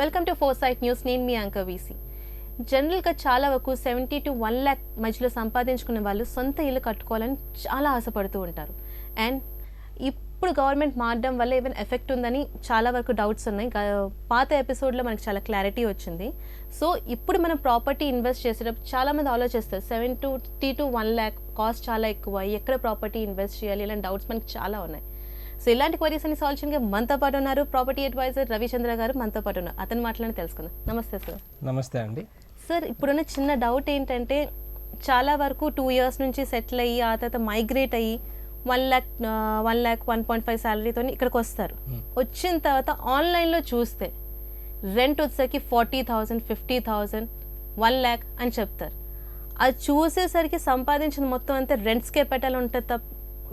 Welcome to foresight news. నేను మీ అంక వీసీ. జనరల్గా చాలా వరకు సెవెంటీ టు వన్ ల్యాక్ మధ్యలో సంపాదించుకునే వాళ్ళు సొంత ఇల్లు కట్టుకోవాలని చాలా ఆశపడుతూ ఉంటారు. అండ్ ఇప్పుడు గవర్నమెంట్ మారడం వల్ల ఏమైనా ఎఫెక్ట్ ఉందని చాలా వరకు డౌట్స్ ఉన్నాయి. పాత ఎపిసోడ్లో మనకి చాలా క్లారిటీ వచ్చింది. సో ఇప్పుడు మనం ప్రాపర్టీ ఇన్వెస్ట్ చేసేటప్పుడు చాలామంది ఆలోచిస్తారు seventy to one lakh cost చాలా ఎక్కువ ఎక్కడ ప్రాపర్టీ ఇన్వెస్ట్ చేయాలి? ఇలాంటి డౌట్స్ మనకి చాలా ఉన్నాయి. సో ఇలాంటి క్వరీస్ అన్ని సాల్వ్ చేయడానికి మనతో పాటు ఉన్నారు ప్రాపర్టీ అడ్వైజర్ రవిచంద్ర గారు మనతో పాటు ఉన్నారు. అతని మాటలను తెలుసుకుందాం. నమస్తే సార్. నమస్తే అండి. సార్ ఇప్పుడున్న చిన్న డౌట్ ఏంటంటే చాలా వరకు టూ ఇయర్స్ నుంచి సెటిల్ అయ్యి ఆ తర్వాత మైగ్రేట్ అయ్యి one lakh one lakh one point five శాలరీతో ఇక్కడికి వస్తారు. వచ్చిన తర్వాత ఆన్లైన్లో చూస్తే రెంట్ వచ్చేసరికి forty thousand fifty thousand one lakh అని చెప్తారు. అది చూసేసరికి సంపాదించిన మొత్తం అంతా రెంట్స్కే పెట్టాలి ఉంటుంది తప్ప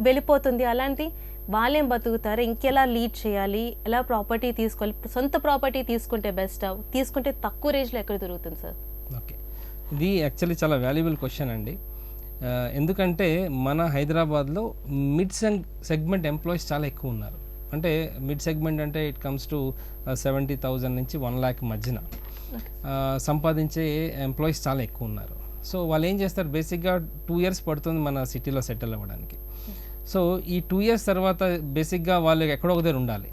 వెళ్ళిపోతుంది. అలాంటి వాళ్ళేం బతుకుతారు? ఇంకెలా లీడ్ చేయాలి? ఎలా ప్రాపర్టీ తీసుకోవాలి? సొంత ప్రాపర్టీ తీసుకుంటే బెస్ట్ తీసుకుంటే తక్కువ రేంజ్లో ఎక్కడ దొరుకుతుంది సార్? ఓకే. ఇది యాక్చువల్లీ చాలా వాల్యుబుల్ క్వశ్చన్ అండి. ఎందుకంటే మన హైదరాబాద్లో మిడ్ సెగ్మెంట్ ఎంప్లాయీస్ చాలా ఎక్కువ ఉన్నారు. అంటే మిడ్ సెగ్మెంట్ అంటే it comes to seventy thousand నుంచి వన్ ల్యాక్ మధ్యన. సంపాదించే ఎంప్లాయీస్ చాలా ఎక్కువ ఉన్నారు. సో వాళ్ళు ఏం చేస్తారు? బేసిక్గా టూ ఇయర్స్ పడుతుంది మన సిటీలో సెటిల్ అవ్వడానికి. సో ఈ టూ ఇయర్స్ తర్వాత బేసిక్గా వాళ్ళు ఎక్కడో ఒక దగ్గర ఉండాలి.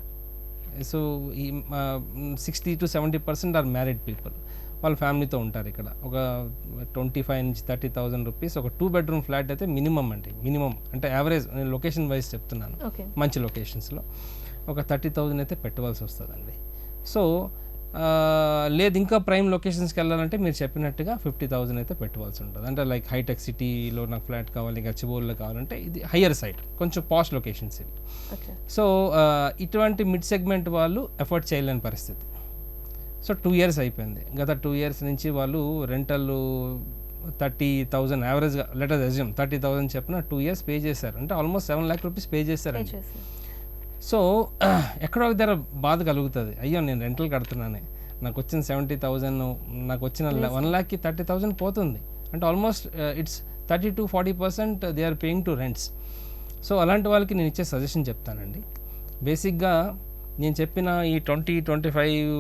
సో ఈ sixty to seventy percent are married people వాళ్ళ ఫ్యామిలీతో ఉంటారు ఇక్కడ. ఒక ట్వంటీ ఫైవ్ నుంచి థర్టీ థౌజండ్ రూపీస్ ఒక టూ బెడ్రూమ్ ఫ్లాట్ అయితే మినిమం అండి. మినిమం. అంటే యావరేజ్ నేను లొకేషన్ వైజ్ చెప్తున్నాను. మంచి లొకేషన్స్లో. ఒక థర్టీ థౌజండ్ అయితే పెట్టవలసి వస్తుందండి. సో లేదు ఇంకా ప్రైమ్ లొకేషన్స్కి వెళ్ళాలంటే మీరు చెప్పినట్టుగా ఫిఫ్టీ థౌజండ్ అయితే పెట్టవలసి ఉంటుంది. అంటే లైక్ హైటెక్ సిటీలో నాకు ఫ్లాట్ కావాలి గచ్చిబౌలిలో కావాలంటే ఇది హయ్యర్ సైడ్ కొంచెం పాస్ట్ లొకేషన్స్ ఇవి. సో ఇటువంటి మిడ్ సెగ్మెంట్ వాళ్ళు ఎఫర్ట్ చేయలేని పరిస్థితి. సో టూ ఇయర్స్ అయిపోయింది. గత టూ ఇయర్స్ నుంచి వాళ్ళు రెంటల్ థర్టీ థౌజండ్ యావరేజ్గా let us assume thirty thousand చెప్పిన టూ ఇయర్స్ పే చేశారు. అంటే almost seven lakh rupees pay చేశారండి. సో ఎక్కడో ఒక దగ్గర బాధ కలుగుతుంది. అయ్యో నేను రెంటల్ కడుతున్నానే. నాకు వచ్చిన సెవెంటీ థౌజండ్ నాకు వచ్చిన వన్ ల్యాక్కి థర్టీ థౌజండ్ పోతుంది. అంటే almost it's thirty to forty percent they are paying to rents. So అలాంటి వాళ్ళకి నేను ఇచ్చే సజెషన్ చెప్తానండి. బేసిక్గా నేను చెప్పిన ఈ twenty twenty five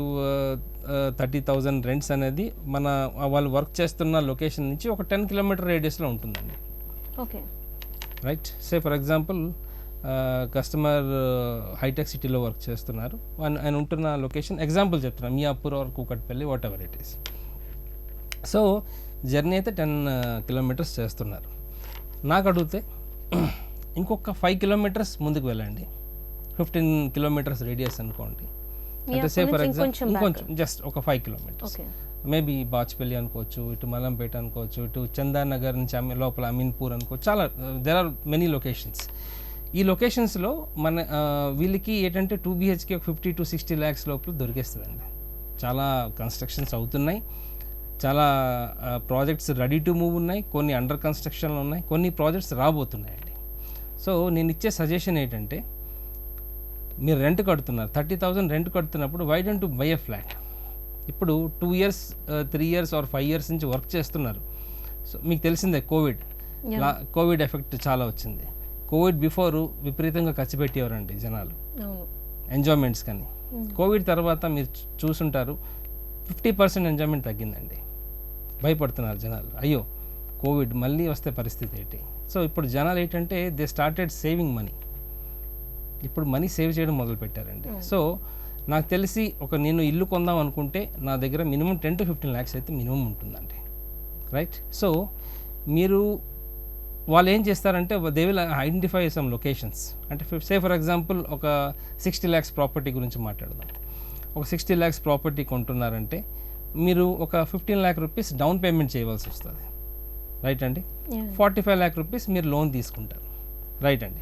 thirty thousand rents అనేది మన వాళ్ళు వర్క్ చేస్తున్న లొకేషన్ నుంచి ఒక టెన్ కిలోమీటర్ రేడియస్లో ఉంటుందండి. Okay. Right? Say for example customer Hitech సిటీలో వర్క్ చేస్తున్నారు. ఆయన ఆయన ఉంటున్న లొకేషన్ ఎగ్జాంపుల్ చెప్తున్నాను Miyapur or Kukatpally whatever it is so journey అయితే టెన్ కిలోమీటర్స్ చేస్తున్నారు. నాకు అడిగితే ఇంకొక ఫైవ్ కిలోమీటర్స్ ముందుకు వెళ్ళండి. ఫిఫ్టీన్ కిలోమీటర్స్ రేడియస్ అనుకోండి. అంటే సే ఫర్ ఎగ్జాంపుల్ ఇంకొంచెం జస్ట్ ఒక ఫైవ్ కిలోమీటర్స్. మేబీ బాచ్పల్లి అనుకోవచ్చు ఇటు మలంపేట అనుకోవచ్చు ఇటు చందానగర్ నుంచి లోపల అమీన్పూర్ అనుకోవచ్చు చాలా దెర్ ఆర్ మెనీ లొకేషన్స్ ఈ లొకేషన్స్లో మన వీళ్ళకి ఏంటంటే టూ బీహెచ్కి ఒక ఫిఫ్టీ టు సిక్స్టీ ల్యాక్స్ లోపల దొరికేస్తుందండి. చాలా కన్స్ట్రక్షన్స్ అవుతున్నాయి. చాలా ప్రాజెక్ట్స్ రెడీ టు మూవ్ ఉన్నాయి. కొన్ని అండర్ కన్స్ట్రక్షన్లో ఉన్నాయి. కొన్ని ప్రాజెక్ట్స్ రాబోతున్నాయండి. సో నేను ఇచ్చే సజెషన్ ఏంటంటే మీరు రెంట్ కడుతున్నారు. Thirty thousand rent కడుతున్నప్పుడు why don't to buy a flat ఇప్పుడు two years three years or five years నుంచి వర్క్ చేస్తున్నారు. సో మీకు తెలిసిందే కోవిడ్ కోవిడ్ ఎఫెక్ట్ చాలా వచ్చింది. కోవిడ్ బిఫోర్ విపరీతంగా ఖర్చు పెట్టేవారండి జనాలు. ఎంజాయ్మెంట్స్ కానీ. కోవిడ్ తర్వాత మీరు చూసుంటారు ఫిఫ్టీ పర్సెంట్ ఎంజాయ్మెంట్ తగ్గిందండి. భయపడుతున్నారు జనాలు. అయ్యో కోవిడ్ మళ్ళీ వస్తే పరిస్థితి ఏంటి? సో ఇప్పుడు జనాలు ఏంటంటే దే స్టార్టెడ్ సేవింగ్ మనీ. ఇప్పుడు మనీ సేవ్ చేయడం మొదలు పెట్టారండి సో నాకు తెలిసి ఒక నేను ఇల్లు కొందాం అనుకుంటే నా దగ్గర minimum ten to fifteen lakhs అయితే మినిమం ఉంటుందండి. రైట్? సో మీరు వాళ్ళు ఏం చేస్తారంటే they will identify some locations అంటే సే ఫర్ ఎగ్జాంపుల్ ఒక సిక్స్టీ ల్యాక్స్ ప్రాపర్టీ గురించి మాట్లాడదాం. ఒక సిక్స్టీ ల్యాక్స్ ప్రాపర్టీ కొంటున్నారంటే మీరు ఒక fifteen lakh rupees down payment చేయవలసి వస్తుంది. రైట్ అండి. ఫార్టీ ఫైవ్ ల్యాక్ రూపీస్ మీరు లోన్ తీసుకుంటారు. రైట్ అండి?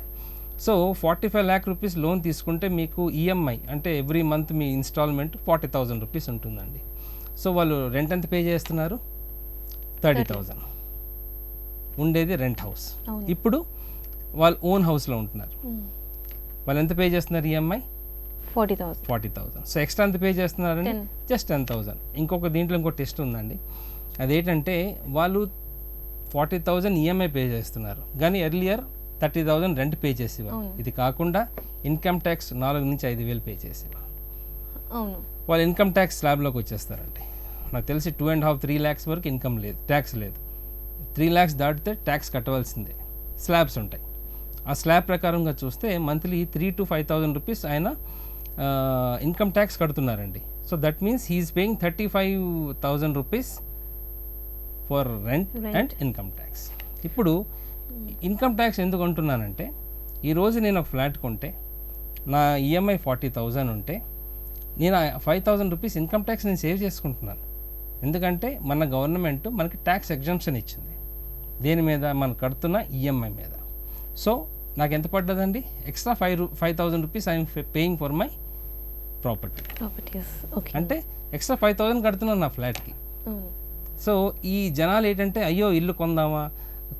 So forty five lakh rupees loan తీసుకుంటే మీకు ఈఎంఐ అంటే ఎవ్రీ మంత్ మీ ఇన్స్టాల్మెంట్ ఫార్టీ థౌజండ్ రూపీస్ ఉంటుందండి. సో వాళ్ళు రెంట్ ఎంత పే చేస్తున్నారు? థర్టీ. థౌజండ్ ఉండేది రెంట్ హౌస్. ఇప్పుడు వాళ్ళు ఓన్ హౌస్లో ఉంటున్నారు. వాళ్ళు ఎంత పే చేస్తున్నారు EMI? Forty thousand. Forty thousand so extra ఎంత పే చేస్తున్నారండి? Ten. జస్ట్ టెన్ థౌజండ్ ఇంకొక దీంట్లో ఇంకో టెస్ట్ ఉందండి. అదేంటంటే వాళ్ళు ఫార్టీ థౌజండ్ ఈఎంఐ పే చేస్తున్నారు. కానీ earlier thirty thousand rent pay చేసేవారు. ఇది కాకుండా ఇన్కమ్ ట్యాక్స్ నాలుగు నుంచి ఐదు వేలు పే చేసేవారు అవును. వాళ్ళు ఇన్కమ్ ట్యాక్స్ స్లాబ్లోకి వచ్చేస్తారండి. నాకు తెలిసి two and half three lakhs వరకు ఇన్కమ్ లేదు ట్యాక్స్ లేదు. త్రీ ల్యాక్స్ దాటితే ట్యాక్స్ కట్టవలసిందే. స్లాబ్స్ ఉంటాయి. ఆ స్లాబ్ ప్రకారంగా చూస్తే monthly three to five thousand rupees ఆయన income tax కడుతున్నారండి. So that means he is paying thirty five thousand rupees for rent. And income tax. ఇప్పుడు ఇన్కమ్ ట్యాక్స్ ఎందుకు అంటున్నానంటే ఈరోజు నేను ఒక ఫ్లాట్ కొంటే నా ఈఎంఐ ఫార్టీ థౌజండ్ ఉంటే నేను five thousand rupees income tax నేను సేవ్ చేసుకుంటున్నాను. ఎందుకంటే మన గవర్నమెంట్ మనకి ట్యాక్స్ ఎగ్జామ్షన్ ఇచ్చింది. దేని మీద మనం కడుతున్న ఈఎంఐ మీద. సో నాకు ఎంత పడ్డదండి? ఎక్స్ట్రా ఫైవ్ రూ five thousand rupees I'm paying for my property properties okay అంటే ఎక్స్ట్రా ఫైవ్ థౌజండ్ కడుతున్నాను నా ఫ్లాట్కి. సో ఈ జనాలు ఏంటంటే అయ్యో ఇల్లు కొందామా?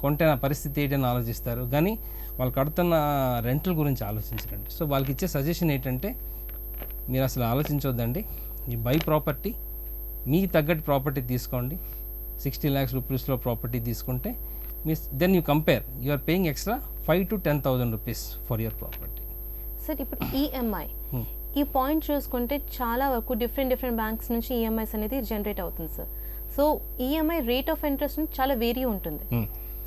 కొంటే నా పరిస్థితి ఏంటని ఆలోచిస్తారు. కానీ వాళ్ళు కడుతున్న రెంట్ల గురించి ఆలోచించరండి. సో వాళ్ళకి ఇచ్చే సజెషన్ ఏంటంటే మీరు అసలు ఆలోచించొద్దండి. ఈ బై ప్రాపర్టీ మీకు తగ్గట్టు ప్రాపర్టీ తీసుకోండి. సిక్స్టీ ల్యాక్స్ రూపీస్లో ప్రాపర్టీ తీసుకుంటే మీ then you compare you are paying extra five to ten thousand rupees for your property sir ఇప్పుడు ఈఎంఐ Hmm. ఈ పాయింట్ చూసుకుంటే చాలా వరకు డిఫరెంట్ డిఫరెంట్ బ్యాంక్స్ నుంచి ఈఎంఐస్ అనేది జనరేట్ అవుతుంది sir so EMI rate of interest చాలా వేరీ ఉంటుంది.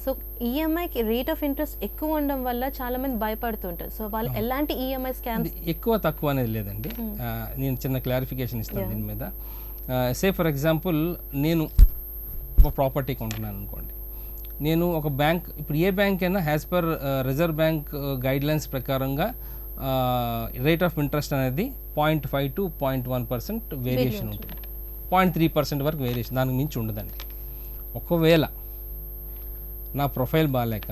సో ఈఎంఐకి రేట్ ఆఫ్ ఇంట్రెస్ట్ ఎక్కువ ఉండడం వల్ల చాలా మంది భయపడుతుంటారు. సో వాళ్ళు ఎలాంటి E ఈఎంఐ స్కామ్స్ ఇది ఎక్కువ తక్కువ అనేది లేదండి. నేను చిన్న క్లారిఫికేషన్ ఇస్తాను దీని మీద. సే ఫర్ ఎగ్జాంపుల్ నేను ఒక ప్రాపర్టీ కొంటున్నాను అనుకోండి. నేను ఒక బ్యాంక్ ఇప్పుడు ఏ బ్యాంక్ అయినా as per Reserve Bank guidelines ప్రకారంగా రేట్ ఆఫ్ ఇంట్రెస్ట్ అనేది point five to point one percent variation ఉంటుంది. పాయింట్ త్రీ పర్సెంట్ వరకు వేరియేషన్ దానికి మించి ఉండదండి. ఒకవేళ నా ప్రొఫైల్ బాగాలేక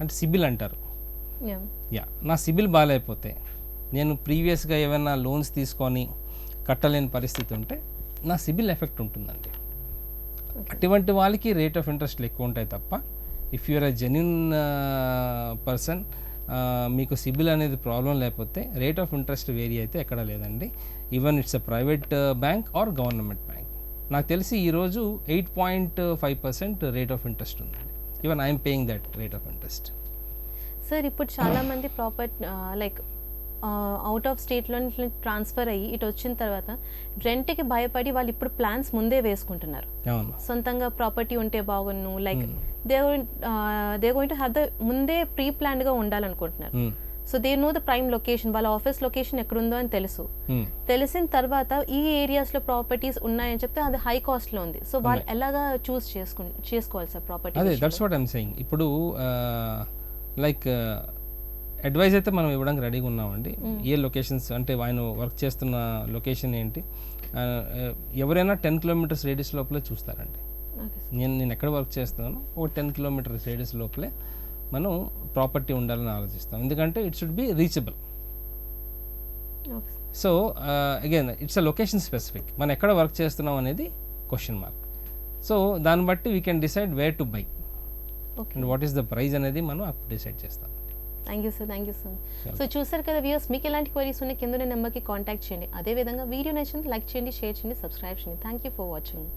అంటే సిబిల్ అంటారు. యా నా సిబిల్ బాగాలేకపోతే నేను ప్రీవియస్గా ఏమైనా లోన్స్ తీసుకొని కట్టలేని పరిస్థితి ఉంటే నా సిబిల్ ఎఫెక్ట్ ఉంటుందండి. అటువంటి వాళ్ళకి రేట్ ఆఫ్ ఇంట్రెస్ట్లు ఎక్కువ ఉంటాయి తప్ప if you are a genuine person మీకు సిబిల్ అనేది ప్రాబ్లం లేకపోతే రేట్ ఆఫ్ ఇంట్రెస్ట్ వేరీ అయితే ఎక్కడ లేదండి. Even it's a private bank or government bank నాకు తెలిసి ఈరోజు eight point five percent rate of interest ఉందండి even I'm paying that rate of interest sir ఇప్పుడు చాలా మంది proper like uh, out of స్టేట్లో ట్రాన్స్ఫర్ అయ్యి ఇటు వచ్చిన తర్వాత రెంట్కి భయపడి వాళ్ళు ఇప్పుడు ప్లాన్స్ ముందే వేసుకుంటున్నారు. సొంతంగా ప్రాపర్టీ ఉంటే బాగున్ను like they they going to have the ముందే ప్రీ ప్లాన్డ్గా ఉండాలనుకుంటున్నారు. Hmm. So they know the prime location వాళ్ళ ఆఫీస్ లొకేషన్ ఎక్కడుందో అని తెలుసు. Hmm. తెలిసిన తర్వాత ఈ ఏరియాస్లో ప్రాపర్టీస్ ఉన్నాయని చెప్తే అది హై కాస్ట్లో ఉంది. సో వాళ్ళు ఎలాగా చూస్ చేసుకు చేసుకోవాలి సార్ ప్రాపర్టీ అదే దట్స్ వాట్ ఐమ్ సెయింగ్ ఇప్పుడు లైక్ అడ్వైజ్ అయితే మనం ఇవ్వడానికి రెడీగా ఉన్నామండి. ఏ లొకేషన్స్ అంటే ఆయన వర్క్ చేస్తున్న లొకేషన్ ఏంటి? ఎవరైనా టెన్ కిలోమీటర్స్ రేడియస్ లోపలే చూస్తారండి. నేను నేను ఎక్కడ వర్క్ చేస్తున్నాను ఒక టెన్ కిలోమీటర్స్ రేడియస్ లోపలే మనం ప్రాపర్టీ ఉండాలని ఆలోచిస్తాం. ఎందుకంటే it should be reachable so again it's a location specific మనం ఎక్కడ వర్క్ చేస్తున్నాం అనేది క్వశ్చన్ మార్క్ సో దాన్ని బట్టి we can decide where to buy okay and what is the price అనేది మనం అప్పుడు డిసైడ్ చేస్తాం. Thank you sir thank you sir so చూసారు కదా వ్యూస్ మీకు ఎలాంటి క్వరీస్ ఉన్నాయి? కింద నెంబర్కి కాంటాక్ట్ చేయండి. అదేవిధంగా వీడియో నచ్చింది లైక్ చేయండి షేర్ చేయండి సబ్స్క్రైబ్ చేయండి. Thank you for watching